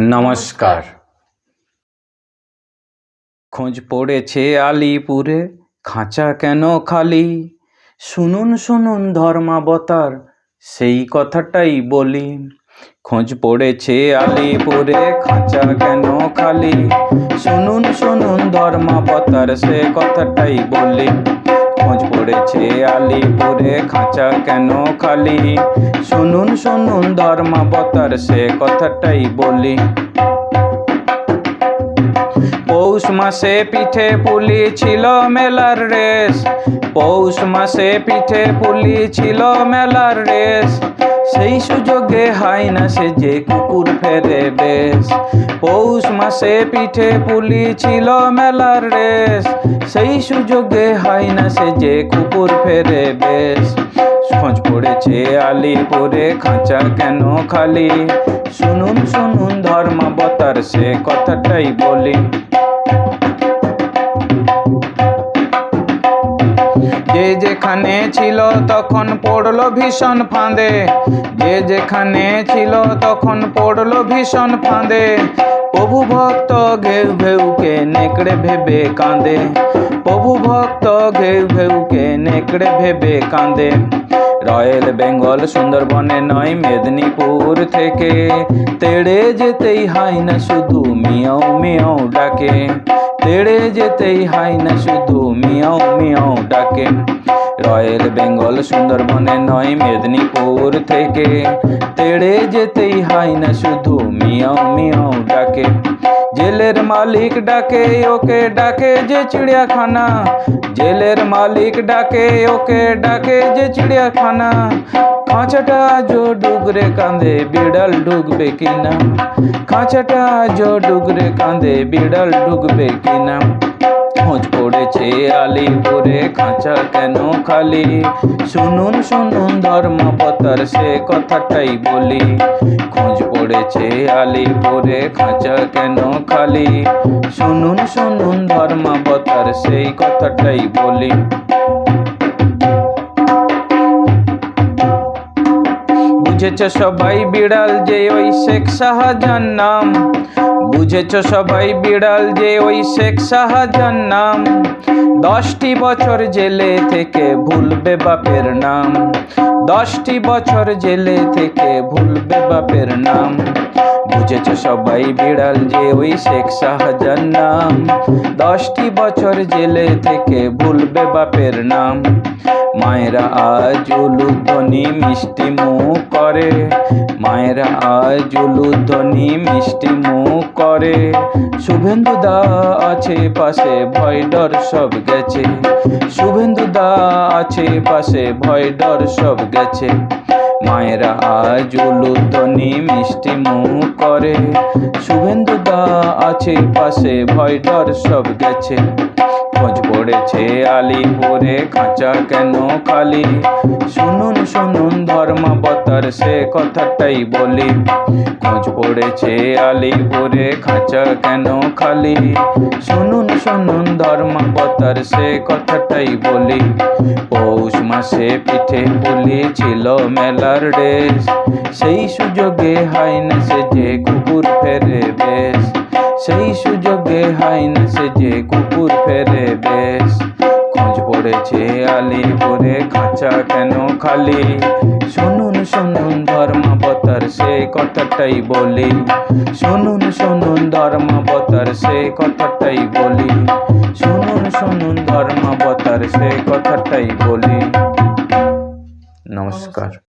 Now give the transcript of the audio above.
নমস্কার। খোঁজ পড়েছে আলিপুরে, খাঁচা কেন খালি? শুনুন শুনুন ধর্মাবতার, সেই কথাটাই বলি। খোঁজ পড়েছে আলিপুরে, খাঁচা কেন খালি? শুনুন শুনুন ধর্মাবতার, সে কথাটাই বলি। খোঁজ পড়েছে আলিপুরে খাঁচা কেন খালি? শুনুন শুনুন ধর্মাবতার সে কথাটাই বলি। মাসে পিঠে পুলি ছিল মেলার রেস পৌষ মাসে পিঠে পুলি ছিল মেলার রেস সেই সুযোগে হাই না সে যে কুকুর ফেরে বেশ। পৌষ মাসে পিঠে পুলি ছিল মেলার রেস সেই সুযোগে হাই না সে যে কুকুর ফেরে বেশ। খোঁজ পড়েছে আলিপুরে, খাঁচা কেন খালি? শুনুন শুনুন ধর্মাবতার, সে কথাটাই বলি। যেখানে ছিল তখন পড়ল ভীষণ ফাঁদে। যে যেখানে ছিল তখন পড়ল ভীষণ ফাঁদে। প্রভু ভক্ত ঘেউ ঘেউকে নেকড়ে ভেবে কাঁদে। প্রভু ভক্ত ঘেউ ঘেউকে নেকড়ে ভেবে কাঁদে। রয়্যাল বেঙ্গল সুন্দরবনে নয় মেদিনীপুর থেকে। তেড়ে যেতেই হয় না শুধু মিয়াও মিয়াও ডাকে। তেড়ে যেতেই হয় না শুধু মিয়াও মিয়াও ডাকে রয়্যাল বেঙ্গল সুন্দরবনে নয়, মেদিনীপুর থেকে। তেড়ে যেতেই হয় না শুধু মিয়াও মিয়াও ডাকে। জেলের মালিক ডাকে, ওকে ডাকে যে চিড়িয়াখানা। জেলের মালিক ডাকে, ওকে ডাকে যে চিড়িয়াখানা। খাঁচাটা জো ডুগরে কাঁদে বিড়াল ঢুকবে কিনা? খাঁচাটা জো ডুগরে কাঁদে বিড়াল ঢুকবে কিনা? খোঁজ পড়েছে আলিপুরে, খাঁচা কেন খালি? শুনুন শুনুন ধর্মপতার সে কথাটাই বলি। খোঁজ পড়েছে আলিপুরে, খাঁচা কেন খালি? শুনুন শুনুন ধর্মাবতার সেই কথাটাই বলি। বুঝেছে সবাই বিড়াল যে ওই শেখ শাহজাহান নাম? বুঝেছ সবাই বিড়াল যে ওই শেখ শাহজাহান নাম? দশটি বছর জেলে থেকে ভুলবে বাপের নাম। দশটি বছর জেলে থেকে ভুলবে বাপের নাম। বুঝেছ সবাই বিড়াল যে ওই শেখ শাহজাহান নাম? দশটি বছর জেলে থেকে ভুলবে বাপের নাম। মায়েরা আজ উলুধ্বনি মিষ্টি মুখ করে। মায়েরা আজ উলুধ্বনি মিষ্টি মুখ করে। শুভেন্দু দা আছে পাশে, ভয় ডর সব গেছে। শুভেন্দু দা আছে পাশে, ভয় ডর সব গেছে। মায়েরা আজ উলুধ্বনি মিষ্টি মুখ করে। শুভেন্দু দা আছে পাশে, ভয় ডর সব গেছে। খোঁজ পড়েছে আলিপুরে কাঁচা কেন খালি? শুনুন শুনুন ধর্মাবতার সে কথাটাই বলি। খোঁজ পড়েছে আলিপুরে খাঁচা কেন খালি? শুনুন শুনুন, ধর্মাবতার, সে কথাটাই বলি। পৌষ মাসে পিঠে পুলি ছিল মেলার ডেস সেই সুযোগে হয় না সে যে কুকুর ফেরে বেশ। সেই সুযোগে হয় না সে যে কুকুর ফেরে বেশ। খোঁজ পড়েছে আলিপুরে খাঁচা কেন খালি? শুনুন শুনুন ধর্মাবতার, সে কথাটাই বলি। শুনুন শুনুন ধর্মাবতার, সে কথাটাই বলি। শুনুন শুনুন ধর্মাবতার, সে কথাটাই বলি। নমস্কার।